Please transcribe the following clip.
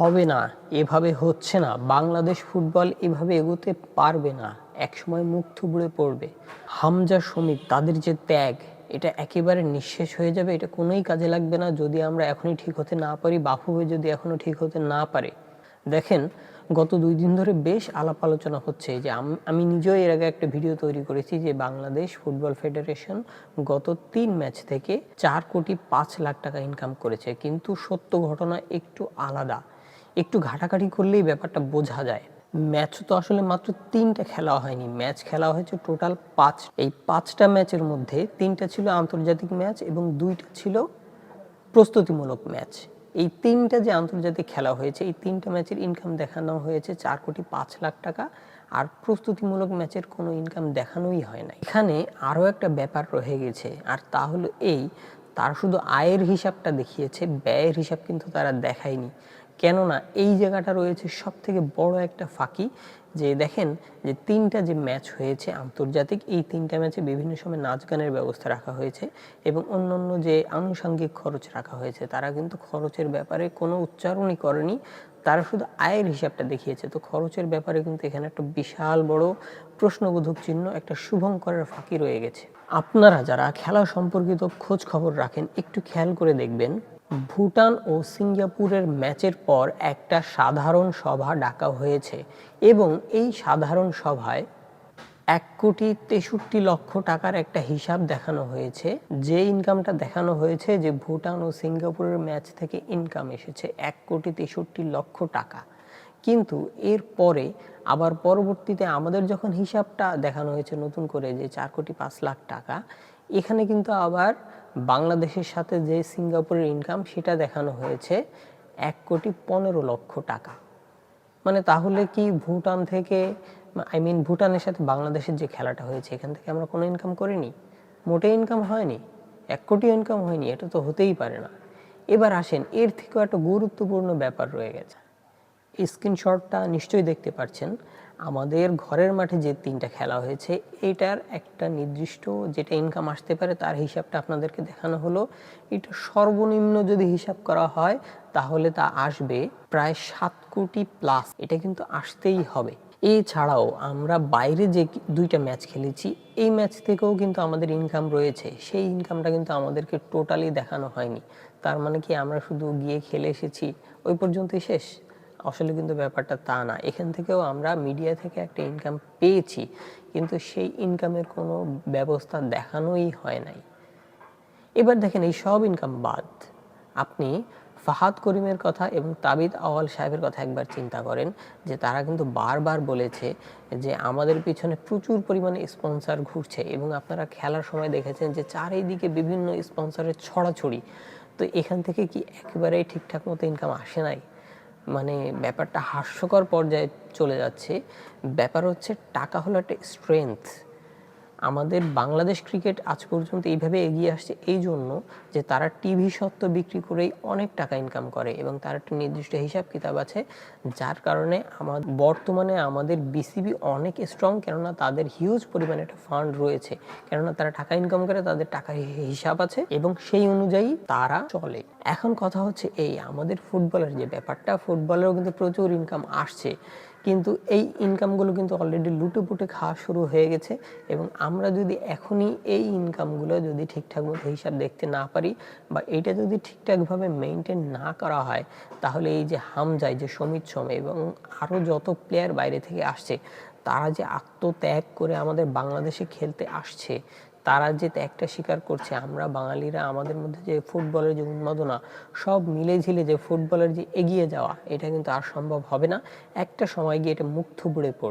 হবে না, এভাবে হচ্ছে না। বাংলাদেশ ফুটবল এভাবে এগোতে পারবে না। একসময় মুখ থুবড়ে পড়বে। হামজা সমিত তাদের যে ত্যাগ, এটা একেবারে নিঃশেষ হয়ে যাবে। এটা কোনোই কাজে লাগবে না যদি আমরা এখনই ঠিক হতে না পারি, বাফু হয়ে যদি এখনও ঠিক হতে না পারে। দেখেন, গত দুই দিন ধরে বেশ আলাপ আলোচনা হচ্ছে যে আম- আমি নিজেও এর আগে একটা ভিডিও তৈরি করেছি যে বাংলাদেশ ফুটবল ফেডারেশন গত তিন ম্যাচ থেকে চার কোটি পাঁচ লাখ টাকা ইনকাম করেছে। কিন্তু সত্য ঘটনা একটু আলাদা। একটু ঘাটাঘাটি করলেই ব্যাপারটা বোঝা যায়। ম্যাচ তো আসলে মাত্র তিনটা খেলা হয়নি। ম্যাচ খেলা হয়েছে টোটাল পাঁচ। এই পাঁচটা ম্যাচের মধ্যে তিনটা ছিল আন্তর্জাতিক ম্যাচ এবং দুইটা ছিল প্রস্তুতিমূলক ম্যাচ। এই তিনটা যে আন্তর্জাতিক খেলা হয়েছে, এই তিনটা ম্যাচের ইনকাম দেখানো হয়েছে চার কোটি পাঁচ লাখ টাকা আর প্রস্তুতিমূলক ম্যাচের কোনো ইনকাম দেখানোই হয় না এখানে আরও একটা ব্যাপার রয়ে গেছে আর তা হলো এই, তার শুধু আয়ের হিসাবটা দেখিয়েছে, ব্যয়ের হিসাব কিন্তু তারা দেখায়নি। কেননা এই জায়গাটা রয়েছে সব থেকে বড় একটা ফাঁকি। যে দেখেন যে তিনটা যে ম্যাচ হয়েছে আন্তর্জাতিক, এই তিনটা ম্যাচে বিভিন্ন সময় নাচ গানের ব্যবস্থা রাখা হয়েছে এবং অন্যান্য যে আনুষঙ্গিক খরচ রাখা হয়েছে, তারা কিন্তু খরচের ব্যাপারে কোনো উচ্চারণই করেনি। তারা শুধু আয়ের হিসাবটা দেখিয়েছে। তো খরচের ব্যাপারে কিন্তু এখানে একটা বিশাল বড় প্রশ্নবোধক চিহ্ন, একটা শুভঙ্করের ফাঁকি রয়ে গেছে। আপনারা যারা খেলা সম্পর্কিত খোঁজ খবর রাখেন, একটু খেয়াল করে দেখবেন, ভুটান ও সিঙ্গাপুরের ম্যাচের পর একটা সাধারণ সভা ডাকা হয়েছে। এবং এই সাধারণ সভায় এক কোটি তেষট্টি লক্ষ টাকার একটা হিসাব দেখানো হয়েছে। যে ইনকামটা দেখানো হয়েছে যে ভুটান ও সিঙ্গাপুরের ম্যাচ থেকে ইনকাম এসেছে এক কোটি তেষট্টি লক্ষ টাকা। কিন্তু এর পরে আবার পরবর্তীতে আমাদের যখন হিসাবটা দেখানো হয়েছে নতুন করে যে চার কোটি পাঁচ লাখ টাকা, এখানে কিন্তু আবার বাংলাদেশের সাথে যে সিঙ্গাপুরের ইনকাম সেটা দেখানো হয়েছে এক কোটি পনেরো লক্ষ টাকা। মানে তাহলে কি ভুটান থেকে আই মিন ভুটানের সাথে বাংলাদেশের যে খেলাটা হয়েছে, এখান থেকে আমরা কোনো ইনকাম করিনি? মোটে ইনকাম হয়নি। এক কোটি ইনকাম হয়নি, এটা তো হতেই পারে না। এবার আসেন, এর থেকেও একটা গুরুত্বপূর্ণ ব্যাপার রয়ে গেছে। স্ক্রিনশটটা নিশ্চয়ই দেখতে পাচ্ছেন আমাদের ঘরের মাঠে যে তিনটা খেলা হয়েছে, এটার একটা নির্দিষ্ট যেটা ইনকাম আসতে পারে তার হিসাবটা আপনাদেরকে দেখানো হলো। এটা সর্বনিম্ন যদি হিসাব করা হয়, তাহলে তা আসবে প্রায় সাত কোটি প্লাস এটা কিন্তু আসতেই হবে। এছাড়াও আমরা বাইরে যে দুইটা ম্যাচ খেলেছি, এই ম্যাচ থেকেও কিন্তু আমাদের ইনকাম রয়েছে। সেই ইনকামটা কিন্তু আমাদেরকে টোটালি দেখানো হয়নি। তার মানে কি আমরা শুধু গিয়ে খেলে এসেছি, ওই পর্যন্তই শেষ? আসলে কিন্তু ব্যাপারটা তা না। এখান থেকেও আমরা মিডিয়া থেকে একটা ইনকাম পেয়েছি, কিন্তু সেই ইনকামের কোনো ব্যবস্থা দেখানোই হয় নাই। এবার দেখেন এই সব ইনকাম বাদ, আপনি ফাহাদ করিমের কথা এবং তাবিদ আওয়াল সাহেবের কথা একবার চিন্তা করেন যে তারা কিন্তু বারবার বলেছে যে আমাদের পিছনে প্রচুর পরিমাণে স্পন্সর ঘুরছে এবং আপনারা খেলার সময় দেখেছেন যে চারিদিকে বিভিন্ন স্পন্সরের ছড়াছড়ি। তো এখান থেকে কি একেবারেই ঠিকঠাক মতো ইনকাম আসে নাই? মানে ব্যাপারটা হাস্যকর পর্যায়ে চলে যাচ্ছে। ব্যাপার হচ্ছে টাকা হলো একটা স্ট্রেংথ আমাদের বাংলাদেশ ক্রিকেট আজ পর্যন্ত এইভাবে এগিয়ে আসছে এই জন্য যে তারা টিভি সত্ত্ব বিক্রি করেই অনেক টাকা ইনকাম করে এবং তার একটা নির্দিষ্ট হিসাব কিতাব আছে, যার কারণে আমার বর্তমানে আমাদের বিসিবি অনেক স্ট্রং কেননা তাদের হিউজ পরিমাণে একটা ফান্ড রয়েছে। কেননা তারা টাকা ইনকাম করে, তাদের টাকার হি- হিসাব আছে এবং সেই অনুযায়ী তারা চলে। এখন কথা হচ্ছে এই, আমাদের ফুটবলের যে ব্যাপারটা ফুটবলেরও কিন্তু প্রচুর ইনকাম আসছে। কিন্তু এই ইনকামগুলো কিন্তু অলরেডি লুটে পুটে খাওয়া শুরু হয়ে গেছে এবং আমরা যদি এখনই এই ইনকামগুলো যদি ঠিকঠাক মতো হিসাব দেখতে না পারি বা এটা যদি ঠিকঠাকভাবে মেনটেন না করা হয়, তাহলে এই যে হামজাই, যে সমিত সম এবং আরও যত প্লেয়ার বাইরে থেকে আসছে, তারা যে আত্মত্যাগ করে আমাদের বাংলাদেশে খেলতে আসছে তারা যে একটা স্বীকার করছে, আমরা বাঙালিরা আমাদের মধ্যে যে ফুটবলের যে উন্মাদনা, সব মিলে ঝিলে যে ফুটবলের যে এগিয়ে যাওয়া, এটা কিন্তু আর সম্ভব হবে না। একটা সময় গিয়ে এটা মুখ থুবড়ে পড়বে।